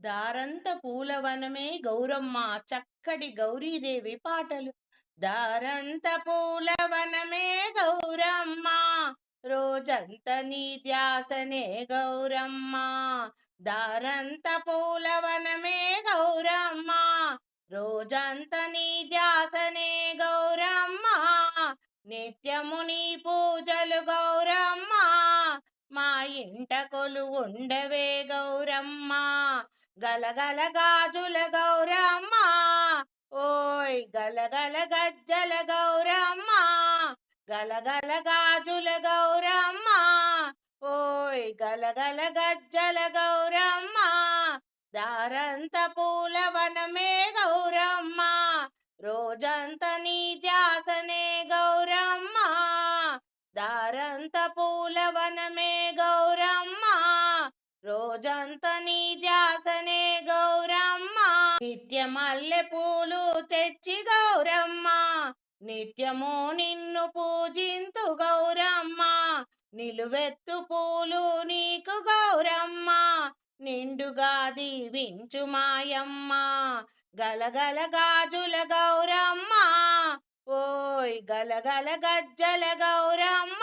దారంత పూలవనమే గౌరమ్మ చక్కటి గౌరీదేవి పాటలు. దారంత పూలవనమే గౌరమ్మ రోజంత నీ ధ్యాసనే గౌరమ్మ. దారంత పూలవనమే గౌరమ్మ రోజంత నీ ధ్యాసనే గౌరమ్మ. నిత్యము నీ పూజలు గౌరమ్మ మా ఇంట కొలు ఉండవే గౌరమ్మ. గలగల గాజుల గౌరమ్మ. ఓయ్ గలగల గజ్జల గౌరమ్మ. గలగల గాజుల గౌరమ్మ. ఓయ్ గలగల గజ్జల గౌరమ్మ. దారంత పూలవనమే గౌరమ్మ. రోజంత నీ ధ్యాసనే గౌరమ్మ. దారంత పూలవనమే గౌరమ్మ. రోజంత నీ ధ్యాసనే గౌరమ్మ. నిత్య మల్లె పూలు తెచ్చి గౌరమ్మ. నిత్యము నిన్ను పూజింతు గౌరమ్మ. నిలువెత్తు పూలు నీకు గౌరమ్మ. నిండుగా దీవించు మాయమ్మ. గలగల గాజుల గౌరమ్మ. ఓయ్ గలగల గజ్జల గౌరమ్మ.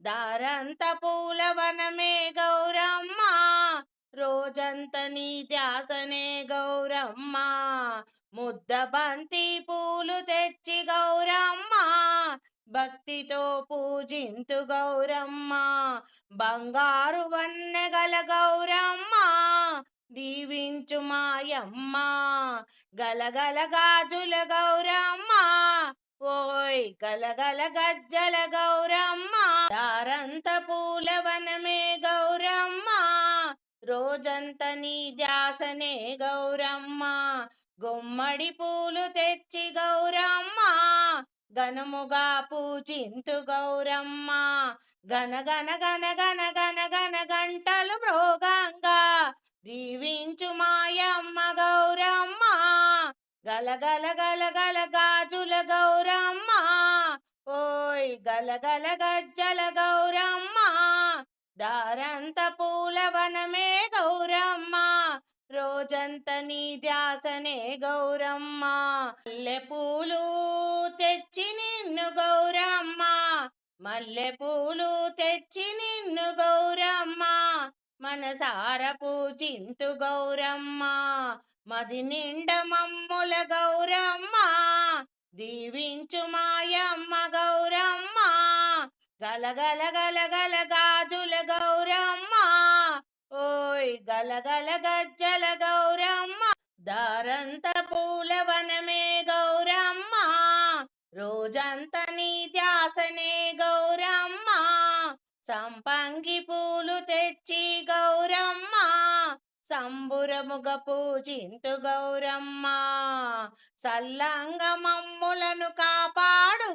దారంత పూల వనమే రోజంత నీ ధ్యాసనే గౌరమ్మ. ముద్ద బంతి పూలు తెచ్చి గౌరమ్మ. భక్తితో పూజింతు గౌరమ్మ. బంగారు వన్నెగల గౌరమ్మ. దీవించు మాయమ్మ. గలగల గాజుల గౌరమ్మ. ఓయ్ గలగల గజ్జల గౌరమ్మ. దారంత పూలవనమే గౌరమ్మ. రోజంత నీ ధ్యాసనే గౌరమ్మ. గుమ్మడి పూలు తెచ్చి గౌరమ్మ. ఘనముగా పూజింతు గౌరమ్మ. గన గన గన గన గన గన గంటలు మృగంగా దీవించు మాయమ్మ గౌరమ్మ. గలగల గల గాజుల గౌరమ్మ. ఓయ్ గల గల గజ్జల గౌరమ్మ. దారంత పూలవనమే గౌరమ్మ రోజంత నీ ధ్యాసనే గౌరమ్మ. మల్లె పూలు తెచ్చి నిన్ను గౌరమ్మ మల్లె పూలు తెచ్చి నిన్ను గౌరమ్మ. మనసార పూజింతు గౌరమ్మ మది నిండ మమ్ముల గౌరమ్మ. దీవించు మాయమ్మ గౌరమ్మ గలగల గలగల గాజుల గౌరమ్మ. ఓయ్ గలగల గజ్జల గౌరమ్మ. దారంత పూలవనమే గౌరమ్మ. రోజంత నీ ధ్యాసనే గౌరమ్మ. సంపంగి పూలు తెచ్చి గౌరమ్మ. సంబురముగ పూజింతు గౌరమ్మ. సల్లంగ మమ్ములను కాపాడు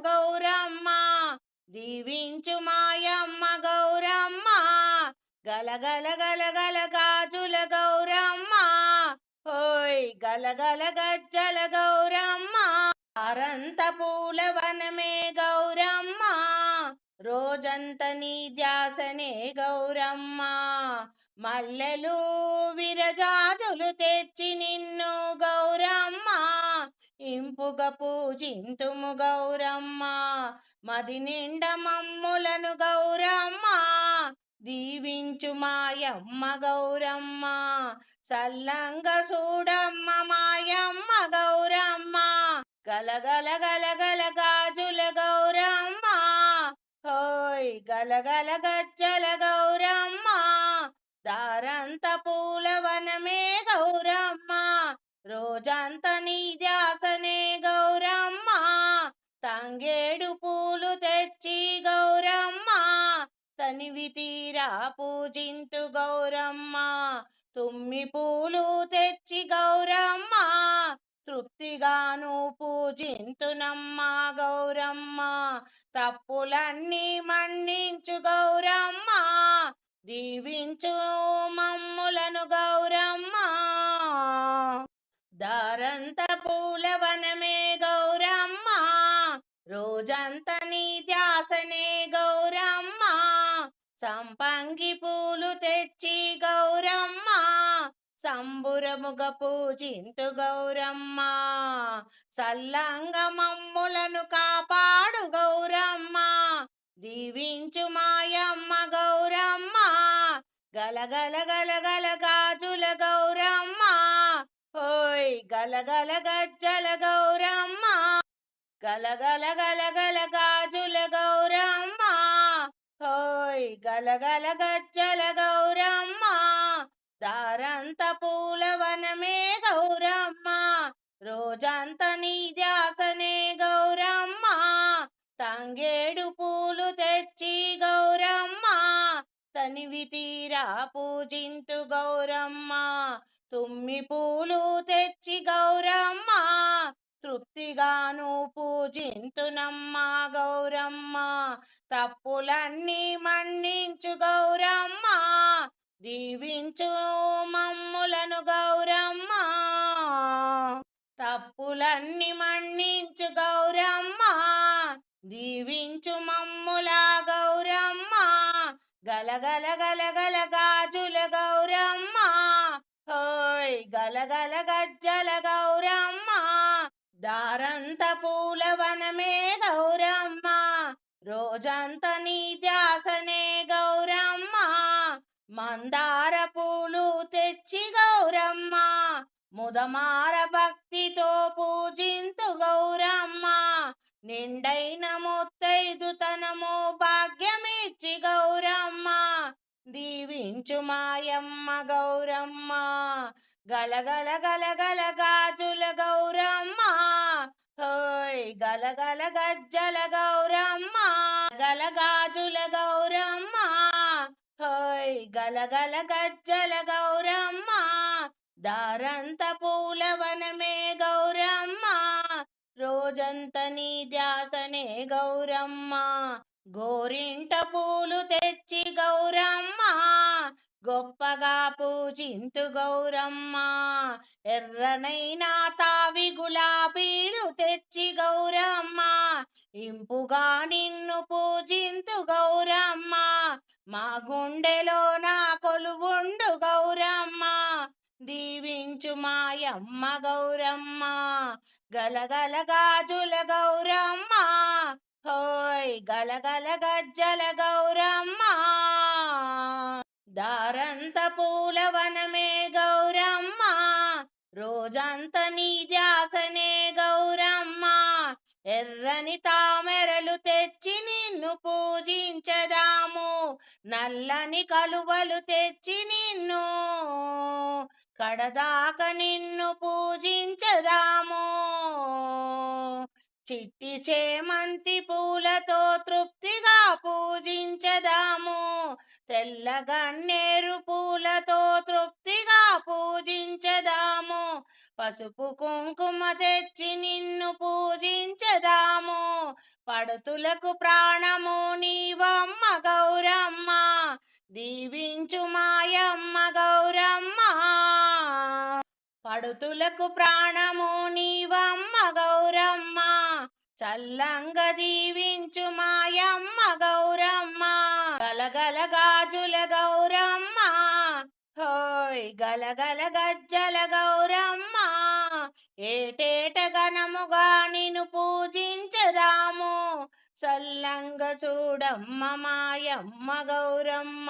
గలగల గలగల గాజుల గౌరమ్మ. ఓయ్ గలగల గజ్జల గౌరమ్మ. అరంత పూల వనమే గౌరమ్మ. రోజంత నీ ధ్యాసనే గౌరమ్మ. మల్లెలు విరజాజులు తెచ్చి నిన్ను గౌరమ్మ. ఇంపుగా పూజింతుము గౌరమ్మ. మది నిండ మమ్ములను గౌరమ్మ. దీవించు మాయమ్మ గౌరమ్మ సల్లంగ చూడమ్మ మాయమ్మ గౌరమ్మ గలగల గలగల గాజుల గౌరమ్మ హోయ్ గలగల గజ్జల గౌరమ్మ దారంత పూలవనమే గౌరమ్మ రోజంత నీ ధ్యాసనే గౌరమ్మ తంగేడు పూలు తెచ్చి గౌరమ్మ తనివి తీరా పూజింతు గౌరమ్మ. తుమ్మి పూలు తెచ్చి గౌరమ్మ. తృప్తిగాను పూజింతునమ్మ గౌరమ్మ. తప్పులన్నీ మన్నించు గౌరమ్మ. దీవించు మమ్ములను గౌరమ్మ. దారంత పూలవనమే గౌరమ్మ. రోజంత నీ ధ్యాసనే గౌ సంపంగి పూలు తెచ్చి గౌరమ్మ సంబురముగ పూజింతు గౌరమ్మ. సల్లంగ మమ్ములను కాపాడు గౌరమ్మ దీవించు మాయమ్మ గౌరమ్మ. గలగల గలగల గాజుల గౌరమ్మ ఓయ్ గలగల గజ్జల గౌరమ్మ. గలగల గలగల గాజుల గౌరమ్మ. హోయ్ గలగల గజ్జల గౌరమ్మ దారంత పూల వనమే గౌరమ్మ రోజంత నీ ధ్యాసనే గౌరమ్మ తంగేడు పూలు తెచ్చి గౌరమ్మ తనివి తీరా పూజింతు గౌరమ్మ తుమ్మి పూలు తెచ్చి గౌరమ్మ తృప్తిగాను పూజింతునమ్మా గౌరమ్మ. తప్పులన్నీ మన్నించు గౌరమ్మ. దీవించు మమ్ములను గౌరమ్మ. తప్పులన్నీ మన్నించు గౌరమ్మ. దీవించు మమ్ముల గౌరమ్మ. గలగల గలగల గాజుల గౌరమ్మ. హోయ్! గలగల గజ్జల గౌరమ్మ. దారంత పూల వనమే గౌరమ్మ రోజంత నీ ధ్యాసనే గౌరమ్మ మందార పూలు తెచ్చి గౌరమ్మ ముదమార భక్తితో పూజింతు గౌరమ్మ నిండైన ముత్తైదుతనము భాగ్యమిచ్చి గౌరమ్మ దీవించు మాయమ్మ గౌరమ్మ. గలగల గలగల గాజుల గౌరమ్మ. హోయ్! గలగల గజ్జల గౌరమ్మ. గల గాజుల గౌరమ్మ. హోయ్! గలగల గజ్జల గౌరమ్మ. దారంత పూల వనమే గౌరమ్మ. రోజంత నీ ధ్యాసనే గౌరమ్మ. గోరింట పూలు తెచ్చి గౌరమ్మ. గొప్పగా పూజింతు గౌరమ్మ. ఎర్రనైనా తావి గులాబీలు తెచ్చి గౌరమ్మ. ఇంపుగా నిన్ను పూజింతు గౌరమ్మ. మా గుండెలో నా కొలువుండు గౌరమ్మ. దీవించు మాయమ్మ గౌరమ్మ. గలగల గాజుల గౌరమ్మ. హోయ్ గలగల గజ్జల గౌరమ్మ. దారంత పూల వనమే గౌరమ్మ రోజంత నీ ధ్యాసనే గౌరమ్మ. ఎర్రని తామెరలు తెచ్చి నిన్ను పూజించదాము నల్లని కలువలు తెచ్చి నిన్ను కడదాక నిన్ను పూజించదాము. చిట్టి చేమంతి పూల తెల్లగన్నేరు పూలతో తృప్తిగా పూజించదాము. పసుపు కుంకుమ తెచ్చి నిన్ను పూజించదాము. పడుతులకు ప్రాణము నీవమ్మ గౌరమ్మ. దీవించు మాయమ్మ గౌరమ్మ. పడుతులకు ప్రాణము నీవమ్మ గౌరమ్మ. చల్లంగ దీవించు మాయమ్మ గౌరమ్మ. గలగల గాజుల గౌరమ్మ. హోయ్ గలగల గజ్జల గౌరమ్మ. ఏటేట గణముగా నిన్ను పూజించరాము. సల్లంగ చూడమ్మ మాయమ్మ గౌరమ్మ.